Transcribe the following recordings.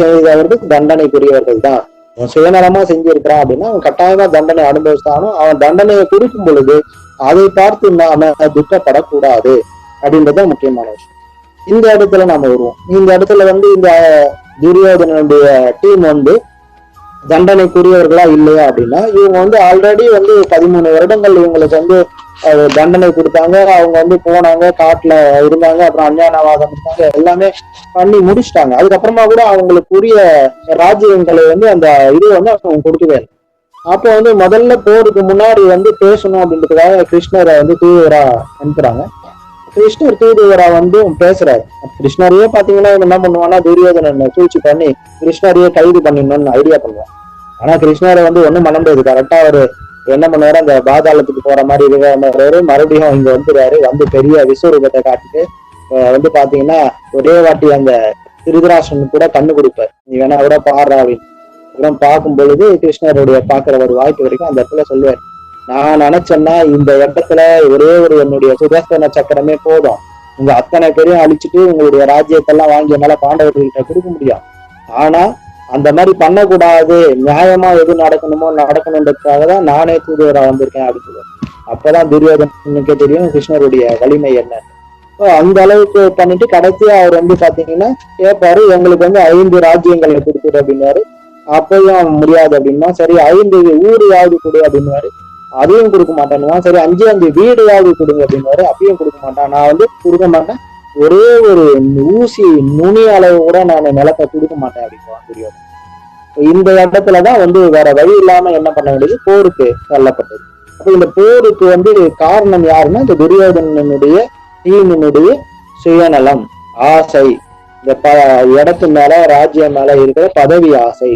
செய்தவர்களுக்கு தண்டனைக்குரியவர்கள் தான் அவன் சுயநலமா செஞ்சிருக்கிறான் அப்படின்னா அவன் கட்டாயமா தண்டனை அனுபவிச்சாலும் அவன் தண்டனையை குறிக்கும் பொழுது அதை பார்த்து நாம துக்கப்படக்கூடாது. அப்படின்றது முக்கியமான விஷயம். இந்த இடத்துல நாம வருவோம். இந்த இடத்துல வந்து இந்த துரியோதனனுடைய டீம் வந்து தண்டனைக்குரியவர்களா இல்லையா அப்படின்னா இவங்க வந்து ஆல்ரெடி வந்து பதிமூணு வருடங்கள் இவங்களுக்கு வந்து தண்டனை கொடுத்தாங்க அவங்க வந்து போனாங்க காட்டுல இருந்தாங்க அப்புறம் அஞ்ஞானவாதம் இருந்தாங்க எல்லாமே பண்ணி முடிச்சிட்டாங்க. அதுக்கப்புறமா கூட அவங்களுக்குரிய ராஜ்யங்களை வந்து அந்த இது வந்து அவங்க கொடுக்கவே இல்லை. அப்போ வந்து முதல்ல போருக்கு முன்னாடி வந்து பேசணும் அப்படின்றதுக்காக கிருஷ்ணரை வந்து தூதுவரா அனுப்புறாங்க. கிருஷ்ணர் தூதுவரா வந்து பேசுறாரு. கிருஷ்ணரையே பாத்தீங்கன்னா என்ன பண்ணுவான்னா துரியோதனன் சூழ்ச்சி பண்ணி கிருஷ்ணரையே கைது பண்ணிடணும்னு ஐடியா பண்ணுவான். ஆனா கிருஷ்ணரை வந்து ஒண்ணும் பண்ண முடியாது கரெக்டா அவரு என்ன பண்ணுவாரு? அந்த பாதாளத்துக்கு போற மாதிரி இருக்கிறாரு மறுபடியும் இங்க வந்துடுவாரு வந்து பெரிய விஸ்வரூபத்தை காட்டிட்டு அஹ் வந்து பாத்தீங்கன்னா ஒரே வாட்டி அந்த திருதராசன் கூட கண்ணு கொடுப்பார். நீ வேணா கூட பாடுறா அப்படின்னு. அப்புறம் பார்க்கும் பொழுது கிருஷ்ணருடைய பாக்குற ஒரு வாய்ப்பு வரைக்கும் அந்த இடத்துல சொல்லுவார். நான் நினைச்சேன்னா இந்த இடத்துல ஒரே ஒரு என்னுடைய சுதர்சன சக்கரமே போதும். உங்க அத்தனை பேரையும் அழிச்சிட்டு உங்களுடைய ராஜ்யத்தெல்லாம் வாங்கி என்னால பாண்டவர்கள்கிட்ட கொடுக்க முடியும். ஆனா அந்த மாதிரி பண்ணக்கூடாது. நியாயமா எது நடக்கணுமோ நடக்கணுன்றதுக்காக தான் நானே தூதுவரா வந்திருக்கேன் அப்படின்னு அப்பதான் துரியோதனுக்கே தெரியும் கிருஷ்ணருடைய வலிமை என்ன? அந்த அளவுக்கு பண்ணிட்டு கடைசியா அவர் வந்து பாத்தீங்கன்னா கேட்பாரு எங்களுக்கு வந்து ஐந்து ராஜ்யங்களை கொடுத்துரு அப்படின்னாரு அப்பயும் முடியாது அப்படின்னா சரி ஐந்து ஊரையாவது கொடு அப்படின்னாரு அதையும் கொடுக்க மாட்டேன்னா சரி அஞ்சு அஞ்சு வீடையாவது கொடுங்க அப்படின்னாரு அப்பயும் கொடுக்க மாட்டான். நான் வந்து கொடுக்க மாட்டேன். ஒரே ஒரு ஊசி நுனி அளவு கூட நான் நிலத்தை கொடுக்க மாட்டேன் அப்படின்னு துரியோதன் இந்த இடத்துலதான் வந்து வேற வழி இல்லாம என்ன பண்ண வேண்டியது? போருக்கு தள்ளப்பட்டது. அப்ப இந்த போருக்கு வந்து காரணம் யாருன்னா இந்த துரியோதனனுடைய தீமினுடைய சுயநலம் ஆசை. இந்த ப இடத்து மேல ராஜ்யம் மேல இருக்கிற பதவி ஆசை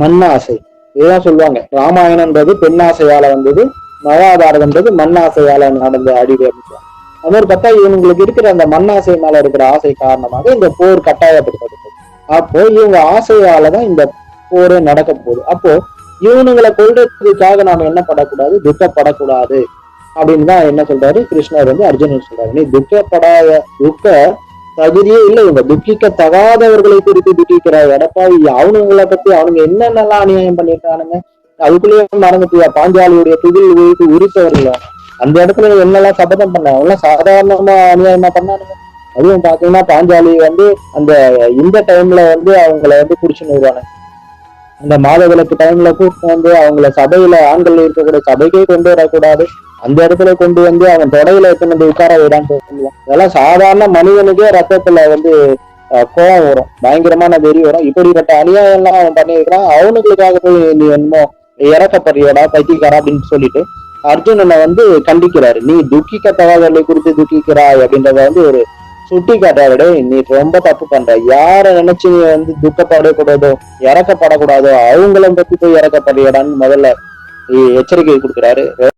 மண்ணாசை இதுதான் சொல்லுவாங்க. ராமாயணம்ன்றது பெண்ணாசையால வந்தது மகாபாரதம்ன்றது மண்ணாசையால நடந்த அடிவு அப்படின்னு அது மாதிரி பார்த்தா இவங்களுக்கு இருக்கிற அந்த மண்ணாசை மேல இருக்கிற ஆசை காரணமாக இந்த போர் கட்டாயப்படுத்தப்பட்டது. அப்போ இவங்க ஆசையாலதான் இந்த போரே நடக்க போகுது. அப்போ இவனுங்களை கொள்றதுக்காக நாம என்ன படக்கூடாது துக்கப்படக்கூடாது. அப்படின்னு தான் என்ன சொல்றாரு? கிருஷ்ணர் வந்து அர்ஜுனன் சொல்றாரு. நீ துக்கப்படாத துக்க தகுதியே இல்லை. இவங்க துக்கிக்க தகாதவர்களை குறித்து துக்கிக்கிறாய். எடப்பாடி அவனுங்களை பத்தி அவனுங்க என்னென்னலாம் அநியாயம் பண்ணிருக்கானுங்க அதுக்குள்ளேயே மறந்துட்டியா? பாஞ்சாலியுடைய துகில் உயிருக்கு உரித்தவர்கள் அந்த இடத்துல என்னெல்லாம் சபதம் பண்ண? எல்லாம் சாதாரணமா அநியாயமா பண்ணானுங்க. அதுவும் பாத்தீங்கன்னா பாஞ்சாலி வந்து அந்த இந்த டைம்ல வந்து அவங்கள வந்து குடிச்சுன்னு விடுவாங்க அந்த மாத விளக்கு டைம்ல கூட்டு வந்து அவங்கள சபையில ஆண்கள் இருக்கக்கூடிய சபைக்கே கொண்டு வரக்கூடாது. அந்த இடத்துல கொண்டு வந்து அவன் தொடையில எடுத்துன்னு வந்து உட்கார விடான்னு சொல்லுவான். இதெல்லாம் சாதாரண மனிதனுக்கே ரத்தத்துல வந்து கோபம் வரும். பயங்கரமான வெறி வரும். இப்படிப்பட்ட அநியாயம் எல்லாம் அவன் பண்ணிருக்கான் அவனுங்களுக்காக போய் நீ என்னமோ இறக்கப்படுறியோடா பைத்தியக்காரா அப்படின்னு சொல்லிட்டு அர்ஜுனனை வந்து கண்டிக்கிறாரு. நீ துக்கிக்க தகவல்களை குறித்து துக்கிக்கிறாய் அப்படின்றத வந்து ஒரு சுட்டி காட்டாரு நீ ரொம்ப தப்பு பண்ற. யார நினைச்சு நீ வந்து துக்கப்படக்கூடாதோ இறக்கப்படக்கூடாதோ அவங்கள பத்தி போய் இறக்கப்படுறியடான்னு முதல்ல எச்சரிக்கை கொடுக்குறாரு.